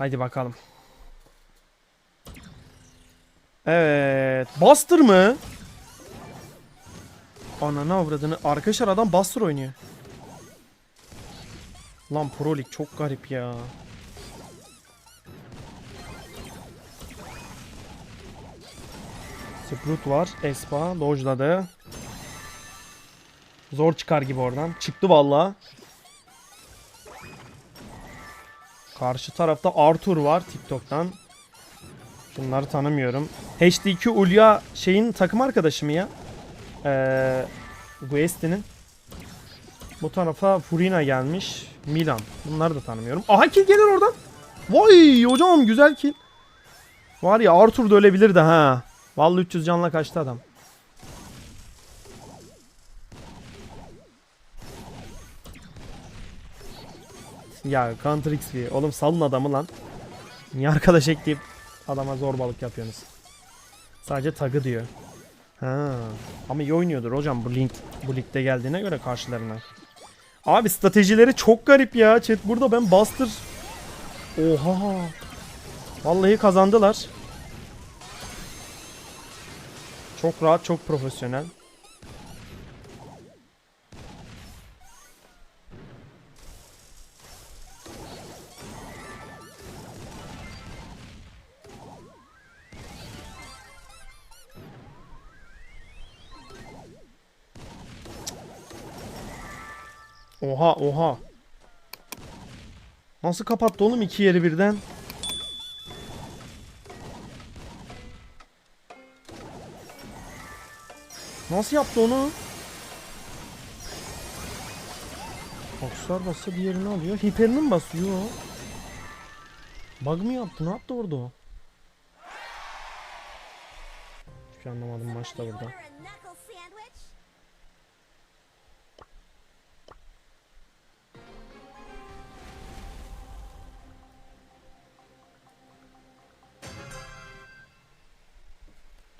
Haydi bakalım. Evet. Buster mı? Ananı avradını. Arkadaşlar adam Buster oynuyor. Lan Pro League çok garip ya. Sprout var. Espa dojladı. Zor çıkar gibi oradan. Çıktı valla. Karşı tarafta Arthur var TikTok'tan. Bunları tanımıyorum. HD2 Ulya şeyin takım arkadaşı mı ya? Ee, Guesti'nin. Bu tarafa Furina gelmiş. Milan. Bunları da tanımıyorum. Aha kill gelir oradan. Vay hocam güzel kill. Var ya Arthur da ölebilirdi ha. Vallahi 300 canla kaçtı adam. Ya Counter XP. Oğlum salın adamı lan. Niye arkadaş ekleyip adama zorbalık yapıyorsunuz? Sadece tagı diyor. Ha. Ama iyi oynuyordur hocam bu link bu ligde geldiğine göre karşılarına. Abi stratejileri çok garip ya. Chat burada ben Buster Oha. Vallahi kazandılar. Çok rahat, çok profesyonel. Oha oha. Nasıl kapattı oğlum iki yeri birden? Nasıl yaptı onu? Aksar bassa diğerini alıyor. Hiperini mi basıyor? Bug mı yaptı? Ne yaptı orada o? Hiçbir şey anlamadım maçta burada.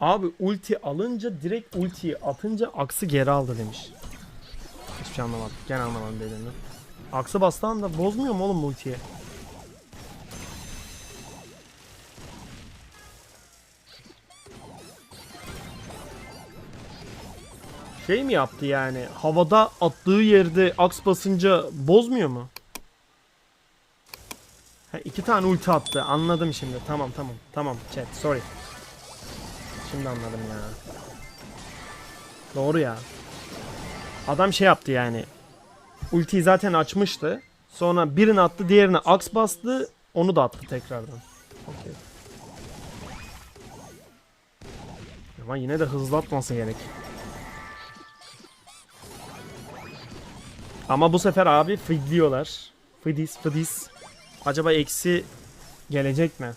Abi ulti alınca direkt ultiyi atınca aksı geri aldı demiş. Hiçbir şey anlamadım. Gene anlamadım dediğini. Aksı bastığı anda bozmuyor mu oğlum bu ultiyi? Şey mi yaptı yani? Havada attığı yerde aks basınca bozmuyor mu? Ha, iki tane ulti attı. Anladım şimdi. Tamam tamam. Tamam chat. Sorry. Şimdi anladım ya. Doğru ya. Adam şey yaptı yani. Ultiyi zaten açmıştı. Sonra birini attı, diğerine aks bastı. Onu da attı tekrardan. Okey. Ama yine de hızlı atması gerek. Ama bu sefer abi fidliyorlar. Fidis, fidis. Acaba eksi gelecek mi?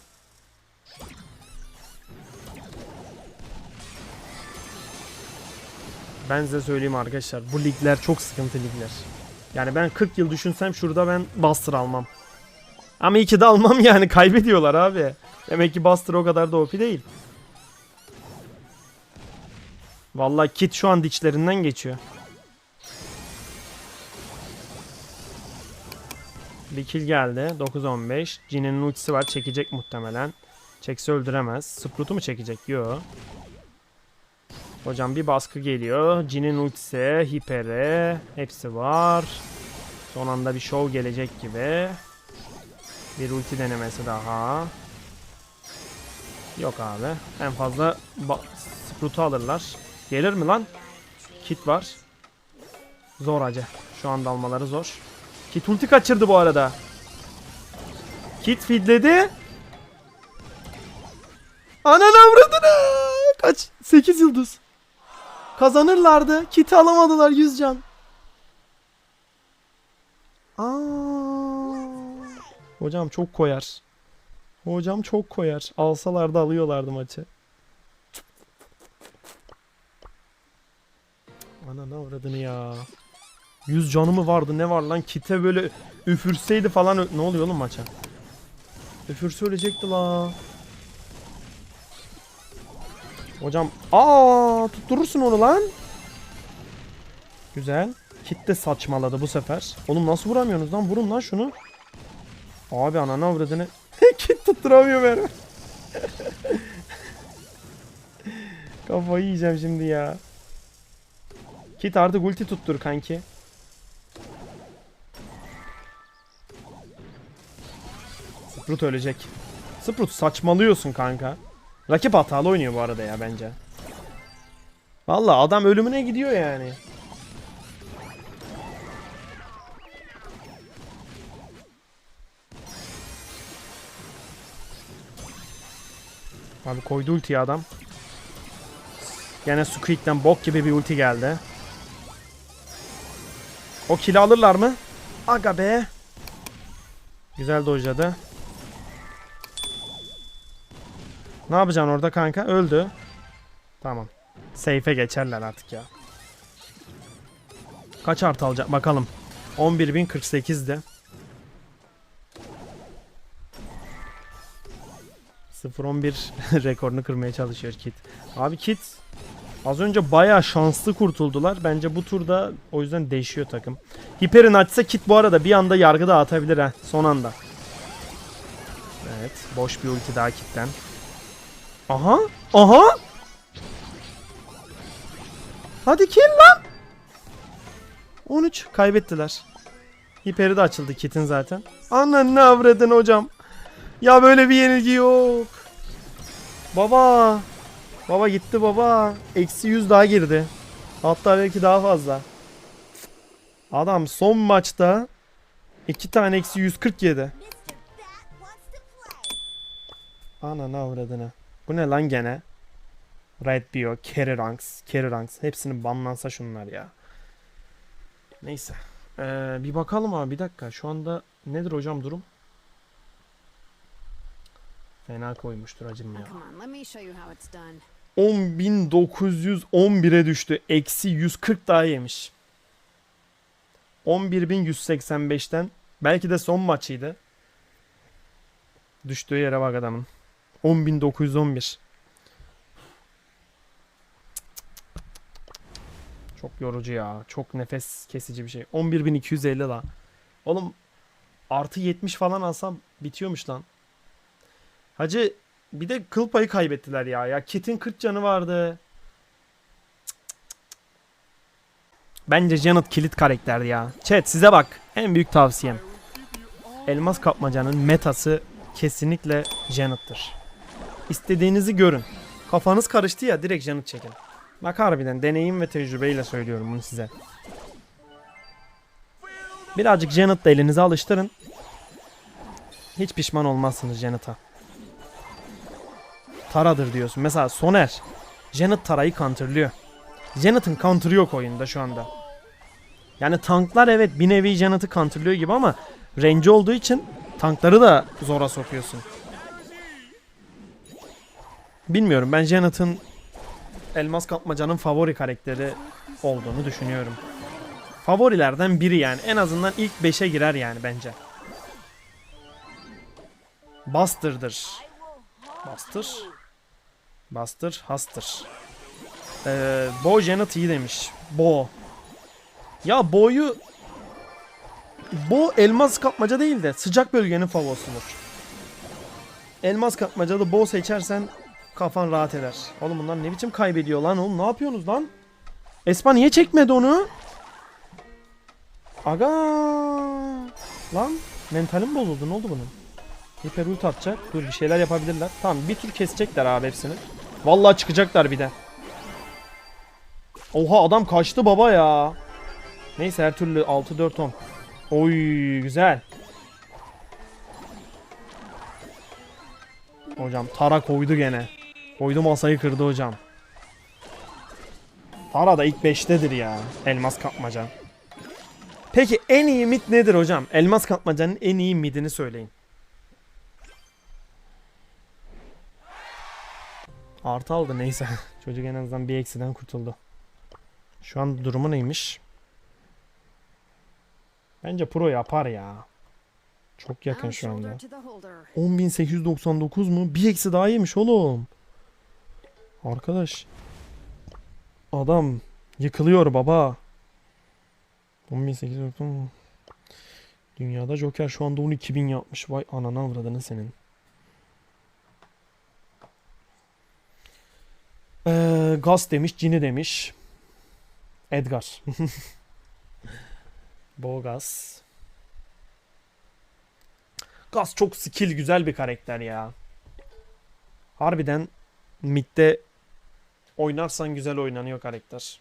Ben size söyleyeyim arkadaşlar. Bu ligler çok sıkıntı ligler. Yani ben 40 yıl düşünsem şurada ben Buster almam. Ama iki de almam yani. Kaybediyorlar abi. Demek ki Buster o kadar da OP değil. Vallahi Kit şu an diçlerinden geçiyor. Bir kill geldi. 9-15. Jin'in ultisi var. Çekecek muhtemelen. Çekse öldüremez. Sprout'u mu çekecek? Yo. Hocam bir baskı geliyor. Jin'in ultisi, Hiper'e hepsi var. Son anda bir show gelecek gibi. Bir ulti denemesi daha. Yok abi. En fazla Sprout'u alırlar. Gelir mi lan? Kit var. Zor acı. Şu anda almaları zor. Kit ulti kaçırdı bu arada. Kit feedledi. Ananı avradını. Kaç? 8 yıldız. Kazanırlardı. Kit'i alamadılar 100 can. Aa. Hocam çok koyar. Hocam çok koyar. Alsalar da alıyorlardı maçı. Ana ne avradını ya. 100 canı mı vardı ne var lan kite böyle üfürseydi falan ne oluyor oğlum maça? Üfürse ölecekti la. Hocam aa tutturursun onu lan. Güzel. Kit de saçmaladı bu sefer. Oğlum nasıl vuramıyorsunuz lan? Vurun lan şunu. Abi ananı avradını. Kit tutturamıyor beni. Kafayı yiyeceğim şimdi ya. Kit artık ulti tuttur kanki. Sprout ölecek. Sprout saçmalıyorsun kanka. Rakip hatalı oynuyor bu arada ya bence. Vallahi adam ölümüne gidiyor yani. Abi koydu ultiyi adam. Gene Squeak'ten bok gibi bir ulti geldi. O kill'i alırlar mı? Aga be. Güzel dojladı. Ne yapacaksın orada kanka? Öldü. Tamam. Safe'e geçerler artık ya. Kaç artı alacak bakalım. 11.048'di. 0-11 rekorunu kırmaya çalışıyor Kit. Abi Kit az önce bayağı şanslı kurtuldular. Bence bu turda o yüzden değişiyor takım. Hiper'in açsa Kit bu arada bir anda yargı dağıtabilir ha son anda. Evet boş bir ulti daha Kit'ten. Aha aha Hadi kill lan. 13 kaybettiler. Hiperi de açıldı Kit'in zaten. Anan ne avradın hocam. Ya böyle bir yenilgi yok. Baba. Baba gitti baba. Eksi 100 daha girdi. Hatta belki daha fazla. Adam son maçta iki tane eksi 147. Mr. Bat Bu ne lan gene? Red Bio, Carry Ranks, Carry Ranks. Hepsini banlansa şunlar ya. Neyse. Ee, bir bakalım abi bir dakika. Şu anda nedir hocam durum? Fena koymuştur acım ya. Oh, come on, let me show you how it's done. 10.911'e düştü. Eksi 140 daha yemiş. 11.185'ten. Belki de son maçıydı. Düştüğü yere bak adamın. 10.911. Çok yorucu ya. Çok nefes kesici bir şey. 11.250 daha. Oğlum artı 70 falan alsam bitiyormuş lan. Hacı bir de kıl payı kaybettiler ya. Ya Kit'in 40 canı vardı. Bence Janet kilit karakterdi ya. Chat size bak. En büyük tavsiyem. Elmas kapmacanın metası kesinlikle Janet'tır. İstediğinizi görün. Kafanız karıştı ya direkt Janet çekin. Bak harbiden deneyim ve tecrübeyle söylüyorum bunu size. Birazcık Janet'la elinize alıştırın. Hiç pişman olmazsınız Janet'a. Tara'dır diyorsun. Mesela Soner. Janet Tara'yı counterlıyor. Janet'ın counter'ı yok oyunda şu anda. Yani tanklar evet bir nevi Janet'ı counterlıyor gibi ama range olduğu için tankları da zora sokuyorsun. Bilmiyorum ben Janet'ın Elmas Kapmaca'nın favori karakteri olduğunu düşünüyorum. Favorilerden biri yani. En azından ilk 5'e girer yani bence. Buster'dır. Buster. Buster, Haster. Ee, Bo Janet iyi demiş. Bo. Ya Bo'yu Bo elmas kapmaca değil de sıcak bölgenin favosudur. Elmas kapmacada Bo seçersen kafan rahat eder. Oğlum bunlar ne biçim kaybediyor lan oğlum ne yapıyorsunuz lan? Espa niye çekmedi onu? Aga lan mentalim bozuldu ne oldu bunun? Hiper ult atacak. Dur bir şeyler yapabilirler. Tamam bir tur kesecekler abi hepsini. Vallahi çıkacaklar bir de. Oha adam kaçtı baba ya. Neyse her türlü 6-4-10. Oy güzel. Hocam Tara koydu gene. Koydu masayı kırdı hocam. Tara da ilk 5'tedir ya. Elmas kapmaca. Peki en iyi mid nedir hocam? Elmas kapmacanın en iyi midini söyleyin. Artı aldı neyse. Çocuk en azından bir eksiden kurtuldu. Şu an durumu neymiş? Bence pro yapar ya. Çok yakın şu anda. shoulder to the holder. 10.899 mu? Bir eksi daha yemiş oğlum. Arkadaş. Adam yıkılıyor baba. 10.899 mu? Dünyada Joker şu anda 12.000 yapmış. Vay anana avradını senin. Ee, Gas demiş, Cini demiş. Edgar. Bogas. Gas çok skill güzel bir karakter ya. Harbiden midde oynarsan güzel oynanıyor karakter.